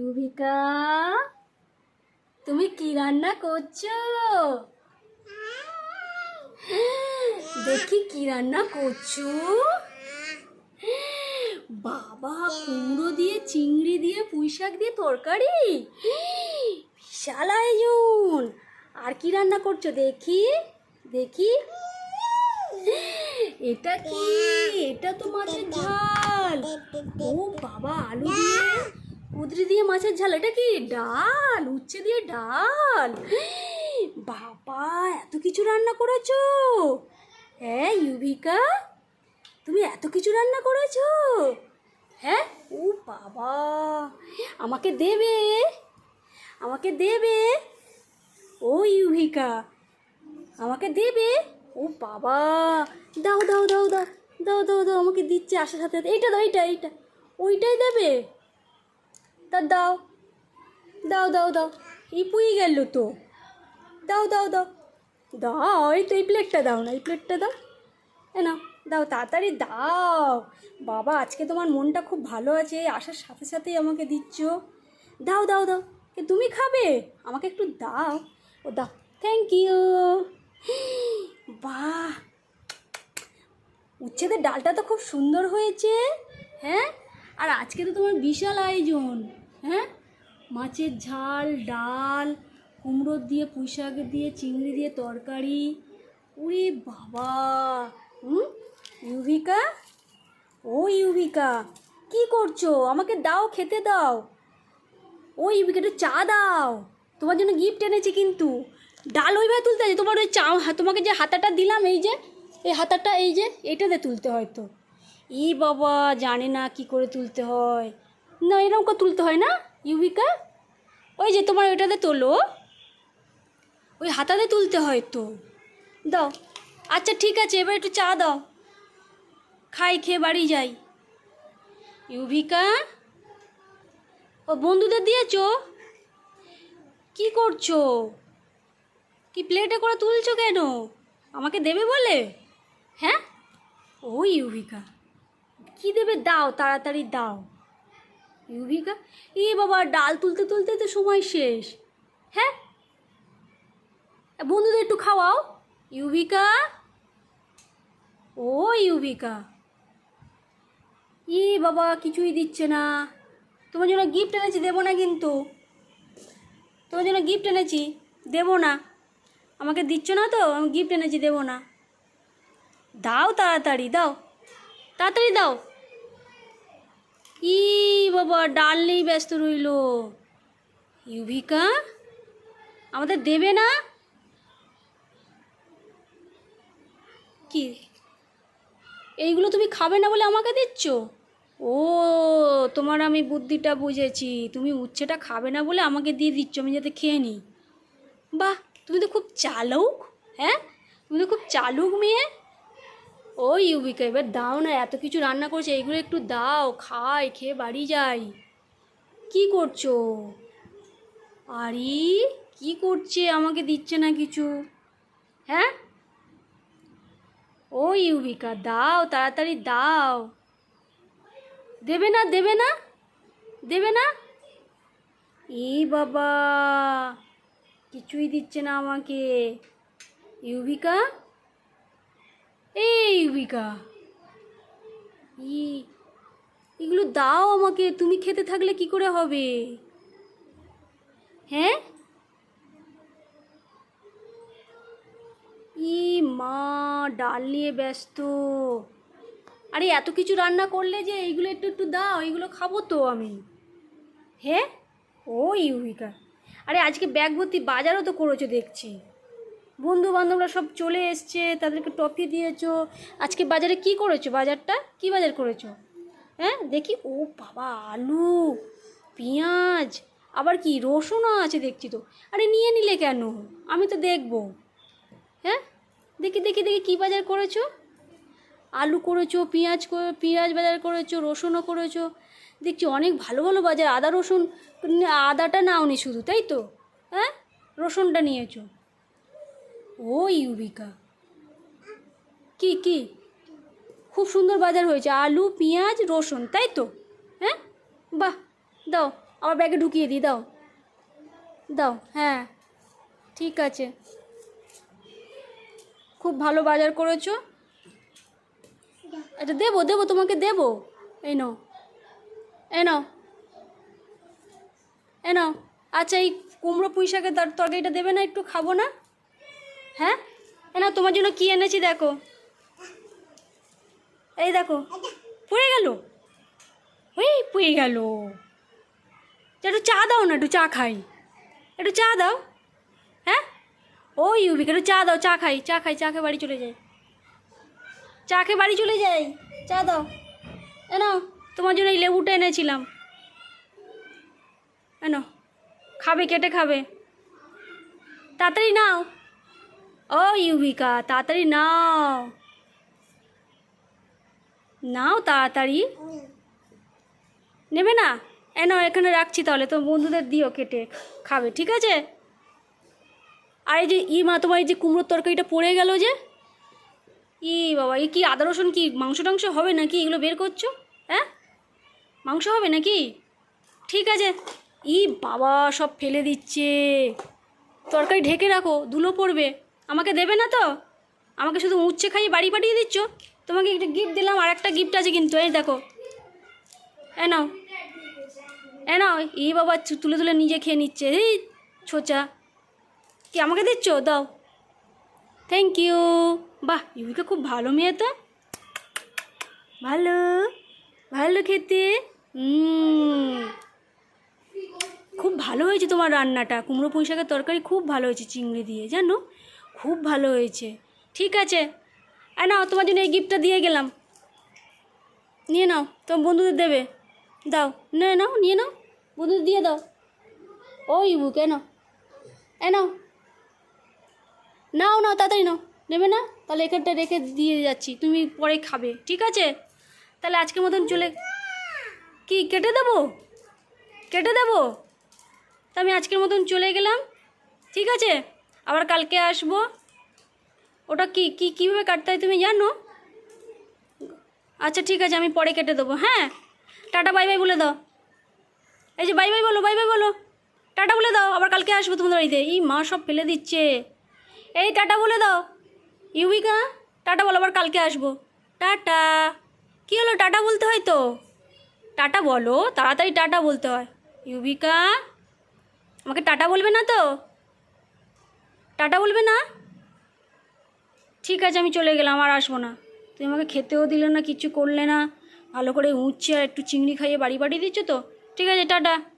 ইউভিকা, তুমি কি রান্না করছ? দেখি কি রান্না করছ। বাবা, কুমড়ো দিয়ে, চিংড়ি দিয়ে পুঁই শাক দিয়ে তরকারি? বিশাল আয়োজন। আর কি রান্না করছ দেখি? দেখি। এটা কি? এটা তো মাছের ঝাল। ও বাবা, আলু দিয়ে কুদরি দিয়ে মাছের ঝাল, এটা কি? ডাল, উচ্ছে দিয়ে ডাল। বাবা, এত কিছু রান্না করেছ? হ্যাঁ ইউভিকা, তুমি এত কিছু রান্না করেছ? হ্যাঁ? ও বাবা, আমাকে দেবে? আমাকে দেবে? ও ইউভিকা, আমাকে দেবে? ও বাবা, দাও দাও দাও দাও দাও দাও দাও, আমাকে দিচ্ছে আসার সাথে। এইটা দাও, এইটা এইটা। ওইটাই দেবে? তা দাও। দাও দাও দাও। এই পুই গেল তো। দাও দাও দাও। দাও, এই তো এই প্লেটটা দাও না, এই প্লেটটা দাও। এ নাও, দাও, তাড়াতাড়ি দাও। বাবা, আজকে তোমার মনটা খুব ভালো আছে আসার সাথে সাথেই আমাকে দিচ্ছ। দাও দাও দাও। তুমি খাবে? আমাকে একটু দাও। ও, দাও। থ্যাংক ইউ বাহ। উচ্ছেদের ডালটা তো খুব সুন্দর হয়েছে হ্যাঁ? আর আজকে তো তোমার বিশাল আয়োজন। মাছের ঝাল, ডাল কুমড়ো দিয়ে পুঁই শাক দিয়ে, চিংড়ি দিয়ে তরকারি। ওরে বাবা! হুম? ইউভিকা? ও ইউভিকা, কি করছ? আমাকে দাও, খেতে দাও। ও ইউভিকা, একটু চা দাও। তোমার জন্য গিফট এনেছি কিন্তু। ডাল ওইভাবে তুলতে আছে তোমার ওই চা তোমাকে যে হাতাটা দিলাম, এই যে, এই হাতাটা, এই যে এইটাতে তুলতে হয় তো। ই বাবা, জানে না কি করে তুলতে হয়। না, এরকম করে তুলতে হয় না? ইউভিকা ওই যে তোমার ওইটাতে তোলো। ওই হাতাতে তুলতে হয় তো। দাও। আচ্ছা ঠিক আছে, এবার একটু চা দাও। খাই, খেয়ে বাড়ি যাই। ইউভিকা ও, বন্ধুদের দিয়েছ? কি করছ? কি প্লেটে করে তুলছো কেন? আমাকে দেবে বলে? হ্যাঁ? ও ইউভিকা কি দেবে? দাও, তাড়াতাড়ি দাও। ইউভিকা? এ বাবা, ডাল তুলতে তুলতে তো সময় শেষ। হ্যাঁ? বন্ধুদের একটু খাওয়াও। ইউভিকা? ও, ইউভিকা। ই বাবা, কিছুই দিচ্ছে না। তোমার জন্য গিফট এনেছি, দেবো না কিন্তু। তোমার জন্য গিফট এনেছি, দেবো না। আমাকে দিচ্ছ না তো, আমি গিফট এনেছি, দেবো না। দাও তাড়াতাড়ি দাও। তাড়াতাড়ি দাও। ই বাবা ডাল নেই ব্যস্ত রইল। ইউভিকা, আমাদের দেবে না? কি? এইগুলো তুমি খাবে না বলে আমাকে দিচ্ছ? ও, তোমার আমি বুদ্ধিটা বুঝেছি। তুমি উচ্ছেটা খাবে না বলে আমাকে দিয়ে দিচ্ছ, আমি যাতে খেয়ে নিই। বাহ, তুমি তো খুব চালুক হ্যাঁ? তুমি তো খুব চালুক মেয়ে। ও ইউবিকা, এবার দাও না, এত কিছু রান্না করছে এইগুলো একটু দাও, খাই, খেয়ে বাড়ি যাই। কি করছ? আরে, কি করছে? আমাকে দিচ্ছে না কিছু। হ্যাঁ? ও ইউবিকা, দাও, তাড়াতাড়ি দাও। দেবে না দেবে না দেবে না। এই বাবা, কিছুই দিচ্ছে না আমাকে। ইউভিকা এই ইউভিকা ই এগুলো দাও আমাকে, তুমি খেতে থাকলে কি করে হবে? হ্যাঁ? ই মা, ডাল নিয়ে ব্যস্ত। আরে, এত কিছু রান্না করলে যে এইগুলো একটু একটু দাও, এইগুলো খাব তো আমি। হ্যাঁ? ও ইউভিকা আরে, আজকে ব্যাগ ভর্তি বাজারও তো করেছ দেখছি। বন্ধু বান্ধবরা সব চলে এসছে, তাদেরকে টফি দিয়েছ। আজকে বাজারে কি করেছ? বাজারটা? কি বাজার করেছ? হ্যাঁ দেখি। ও বাবা, আলু, পেঁয়াজ, আবার কি? রসুনও আছে দেখছি তো। আরে নিয়ে নিলে কেন? আমি তো দেখব। হ্যাঁ দেখি দেখি দেখি কী বাজার করেছ? আলু করেছ, পেঁয়াজ পেঁয়াজ বাজার করেছ, রসুনও করেছ। দেখছি অনেক ভালো ভালো বাজার। আদা, রসুন, আদাটা নাওনি শুধু, তাই তো? হ্যাঁ রসুনটা নিয়েছো। ও ইউবিকা কি কি? খুব সুন্দর বাজার হয়েছে। আলু, পেঁয়াজ, রসুন, তাই তো? হ্যাঁ? বাহ, দাও আবার ব্যাগে ঢুকিয়ে দিই দাও। দাও হ্যাঁ ঠিক আছে। খুব ভালো বাজার করেছ। আচ্ছা দেবো দেবো, তোমাকে দেবো। এই নাও এই নাও। এই নাও। আচ্ছা এই কুমড়ো পুঁই শাকের তরকারিটা দেবে না, একটু খাব না? হ্যাঁ? না তোমার জন্য কি এনেছি দেখো। এই দেখো, পুড়ে গেল। ওই পুড়ে গেল। একটু চা দাও না, একটু চা খাই। একটু চা দাও। হ্যাঁ? ও ইউবিক একটু চা দাও, চা খাই চা খাই, চা খেয়ে বাড়ি চলে যাই। চা খেয়ে বাড়ি চলে যাই, চা দাও। এ নাও, তোমার জন্য এই লেবুটা এনেছিলাম। এনো খাবে, কেটে খাবে। তাড়াতাড়ি নাও। ও ইউবিকা তাড়াতাড়ি নাও নাও তাড়াতাড়ি নেবে না? এ নাও, এখানে রাখছি তাহলে। তো বন্ধুদের দিও কেটে, খাবে, ঠিক আছে? আর এই যে, ই মা, তোমার এই যে কুমড়োর তরকারিটা পড়ে গেল যে? ই বাবা, এ কি আদা, রসুন কি, মাংস টাংস হবে নাকি? এগুলো বের করছ? হ্যাঁ? মাংস হবে নাকি? ঠিক আছে। ই বাবা, সব ফেলে দিচ্ছে। তরকারি ঢেকে রাখো, ধুলো পড়বে। আমাকে দেবে না তো? আমাকে শুধু উচ্ছে খাইয়ে বাড়ি পাঠিয়ে দিচ্ছ? তোমাকে একটা গিফট দিলাম, আর একটা গিফট আছে কিন্তু, এই দেখো। এ নাও। এ নাও ই বাবা তুলে তুলে নিজে খেয়ে নিচ্ছে। এই ছোচা। কি আমাকে দিচ্ছ? দাও। থ্যাংক ইউ বাহ, ইউকে খুব ভালো মেয়ে তো। ভালো। ভালো খেতে। খুব ভালো হয়েছে তোমার রান্নাটা। কুমড়ো পুঁই শাকের তরকারি খুব ভালো হয়েছে, চিংড়ি দিয়ে, জানো? খুব ভালো হয়েছে। ঠিক আছে। আর নাও, তোমার জন্য এই গিফটটা দিয়ে গেলাম। নিয়ে নাও, তোমার বন্ধুদের দেবে। দাও, নিয়ে নাও নিয়ে নাও। বন্ধুদের দিয়ে দাও। ও ইবু কেন এ নাও। নাও নাও, তাড়াতাড়ি নাও। নেবে না? তাহলে এখানটা রেখে দিয়ে যাচ্ছি। তুমি পরে খাবে। ঠিক আছে? তাহলে আজকের মতন চলে কি, কেটে দেবো? কেটে দেবো? তা আমি আজকের মতন চলে গেলাম। ঠিক আছে? আবার কালকে আসব? ওটা কি কি, কীভাবে কাটতে হয় তুমি জানো? আচ্ছা ঠিক আছে, আমি পরে কেটে দেবো হ্যাঁ? টাটা, বাই বাই বলে দাও। এই যে বাই বাই বলো, বাই বাই বলো। টাটা বলে দাও, আবার কালকে আসব তোমাদের বাড়িতে। এই মা সব ফেলে দিচ্ছে। এই টাটা বলে দাও। ইউবিকা টাটা বলো, আবার কালকে আসব। টাটা। কী হলো, টাটা বলতে হয় তো? টাটা বলো, তাড়াতাড়ি টাটা বলতে হয়। ইউবিকা আমাকে টাটা বলবে না তো? টাটা বলবে না? ঠিক আছে, আমি চলে গেলাম, আর আসব না। তুমি আমাকে খেতেও দিলে না, কিছু করলে না। ভালো করে উঁচছে আর একটু চিংড়ি খাইয়ে বাড়ি পাঠিয়ে দিচ্ছ তো? ঠিক আছে, টাটা।